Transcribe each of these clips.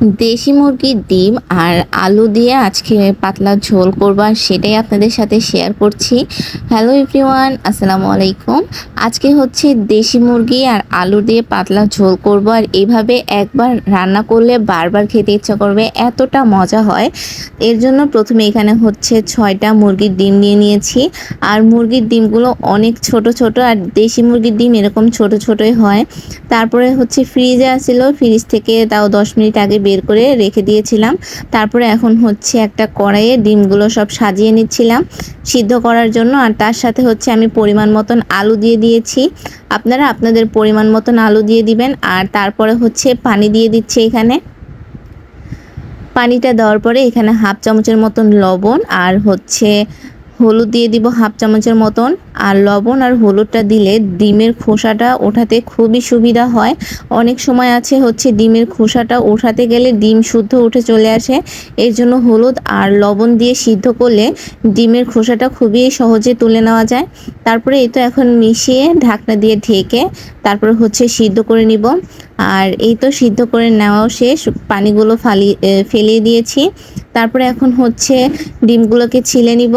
দেশি মুরগির ডিম আর আলু দিয়ে আজকে পাতলা ঝোল করব আর সেটাই আপনাদের সাথে শেয়ার করছি। হ্যালো এভরিওয়ান আসসালামু আলাইকুম। আজকে হচ্ছে দেশি মুরগি আর আলু দিয়ে পাতলা ঝোল করব আর এভাবে একবার রান্না করলে বারবার খেতে ইচ্ছা করবে, এতটা মজা হয়। এর জন্য প্রথমে এখানে হচ্ছে ছয়টা মুরগির ডিম নিয়ে নিয়েছি। আর মুরগির ডিমগুলো অনেক ছোট ছোট আর দেশি মুরগির ডিম এরকম ছোট ছোটই হয়। তারপরে হচ্ছে ফ্রিজে আসছিল ফ্রিজ থেকে তাও দশ মিনিট আগে বের করে রেখে দিয়েছিলাম। তারপরে এখন হচ্ছে একটা কড়াইয়ে ডিমগুলো সব সাজিয়ে নিচ্ছিলাম। সিদ্ধ করার জন্য আর তার সাথে হচ্ছে আমি পরিমাণ মতন আলু দিয়ে দিয়েছি। আপনারা আপনাদের পরিমাণ মতন আলু দিয়ে দিবেন আর তারপরে হচ্ছে পানি দিয়ে দিচ্ছে এখানে। পানিটা দেওয়ার পরে এখানে হাফ চামচের মতন লবণ আর হচ্ছে হলুদ দিয়ে দিব হাফ চামচের মতন, আর লবণ আর হলুদটা দিলে ডিমের খোসাটা ওঠাতে খুবই সুবিধা হয়। অনেক সময় আছে হচ্ছে ডিমের খোসাটা ওঠাতে গেলে ডিম শুদ্ধ উঠে চলে আসে, এর জন্য হলুদ আর লবণ দিয়ে সিদ্ধ করলে ডিমের খোসাটা খুবই সহজে তুলে নেওয়া যায়। তারপরে এই তো এখন মিশিয়ে ঢাকনা দিয়ে ঢেকে তারপরে হচ্ছে সিদ্ধ করে নিব। আর এই তো সিদ্ধ করে নেওয়াও শেষ, পানিগুলো ফালি ফেলিয়ে দিয়েছি। তারপরে এখন হচ্ছে ডিমগুলোকে ছিলে নিব।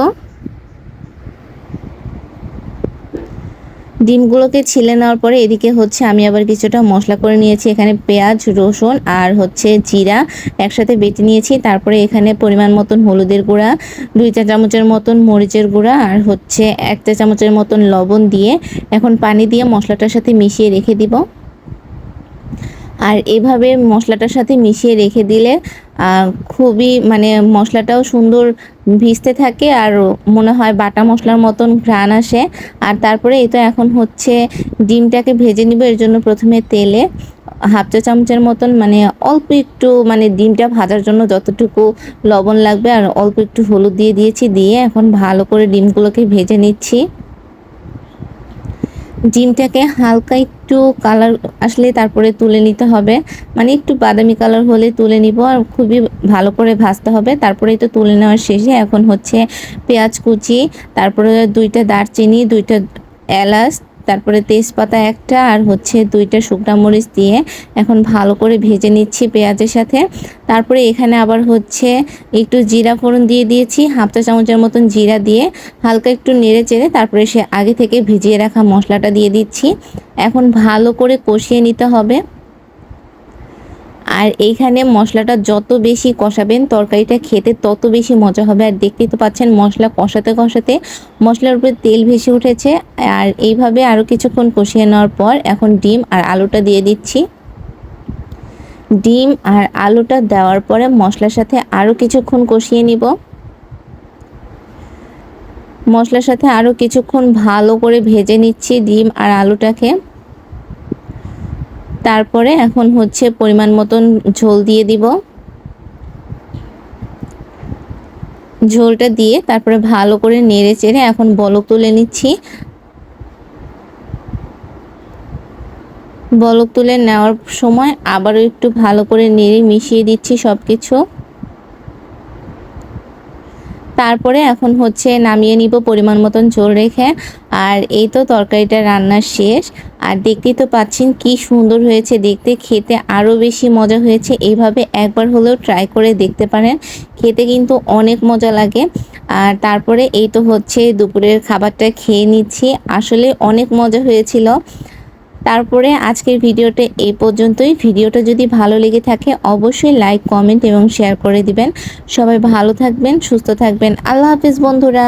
ডিমগুলোকে ছিলে নেওয়ার পরে এদিকে হচ্ছে আমি আবার কিছুটা মশলা করে নিয়েছি। এখানে পেঁয়াজ, রসুন আর হচ্ছে জিরা একসাথে বেটে নিয়েছি। তারপরে এখানে পরিমাণ মতন হলুদের গুঁড়া, দুই চা চামচের মতন মরিচের গুঁড়া আর হচ্ছে এক চা চামচের মতন লবণ দিয়ে এখন পানি দিয়ে মশলাটার সাথে মিশিয়ে রেখে দিব। আর এভাবে মশলাটার সাথে মিশিয়ে রেখে দিলে খুবই মানে মশলাটাও সুন্দর ভিজতে থাকে আর মনে হয় বাটা মশলার মতন ঘ্রাণ আসে। আর তারপরে এই তো এখন হচ্ছে ডিমটাকে ভেজে নিব, এর জন্য প্রথমে তেলে হাফ চা চামচের মতন মানে অল্প একটু মানে ডিমটা ভাজার জন্য যতটুকু লবণ লাগবে আর অল্প একটু হলুদ দিয়ে দিয়েছি, দিয়ে এখন ভালো করে ডিমগুলোকে ভেজে নিচ্ছি। ডিমটাকে হালকা একটু কালার আসলে তারপরে তুলে নিতে হবে। মানে একটু বাদামি কালার হলে তুলে নিব আর খুবই ভালো করে ভাজতে হবে। তারপরেই তো তুলে নেওয়ার শেষে এখন হচ্ছে পেঁয়াজ কুচি, তারপরে দুইটা দারচিনি, দুইটা এলাচ তারপরে তেজপাতা একটা আর হচ্ছে দুইটা শুকনা মরিচ দিয়ে এখন ভালো করে ভেজে নিচ্ছি পেঁয়াজের সাথে। তারপরে এখানে আবার হচ্ছে একটু জিরা ফোড়ন দিয়ে দিয়েছি হাফটা চামচের মতন জিরা দিয়ে হালকা একটু নেড়ে চেড়ে তারপরে সে আগে থেকে ভিজিয়ে রাখা মশলাটা দিয়ে দিচ্ছি। এখন ভালো করে কষিয়ে নিতে হবে। আর এইখানে মশলাটা যত বেশি কষাবেন তরকারিটা খেতে তত বেশি মজা হবে। আর দেখতেই তো পাচ্ছেন মশলা কষাতে কষাতে মশলার উপরে তেল ভেসে উঠেছে। আর এইভাবে আরও কিছুক্ষণ কষিয়ে নেওয়ার পর এখন ডিম আর আলুটা দিয়ে দিচ্ছি। ডিম আর আলুটা দেওয়ার পরে মশলার সাথে আরও কিছুক্ষণ কষিয়ে নিব। মশলার সাথে আরও কিছুক্ষণ ভালো করে ভেজে নিচ্ছি ডিম আর আলুটাকে। তারপরে এখন হচ্ছে পরিমাণ মতন ঝোল দিয়ে দিব। ঝোলটা দিয়ে তারপরে ভালো করে নেড়ে চেড়ে এখন বলক তুলে নিচ্ছি। বলক তুলে নেওয়ার সময় আবারও একটু ভালো করে নেড়ে মিশিয়ে দিচ্ছি সব কিছু তারপরে এখন হচ্ছে নামিয়ে নিব পরিমাণ মতন ঝোল রেখে। আর এই তো তরকারিটা রান্নার শেষ। আর দেখতেই তো পাচ্ছেন কি সুন্দর হয়েছে। দেখতে খেতে আরও বেশি মজা হয়েছে। এইভাবে একবার হলেও ট্রাই করে দেখতে পারেন। খেতে কিন্তু অনেক মজা লাগে। আর তারপরে এই তো হচ্ছে দুপুরের খাবারটা খেয়ে নিচ্ছি। আসলে অনেক মজা হয়েছিল। তারপরে আজকের ভিডিওটা এই পর্যন্তই। ভিডিওটা যদি ভালো লেগে থাকে অবশ্যই লাইক কমেন্ট এবং শেয়ার করে দিবেন। সবাই ভালো থাকবেন, সুস্থ থাকবেন। আল্লাহ হাফিজ বন্ধুরা।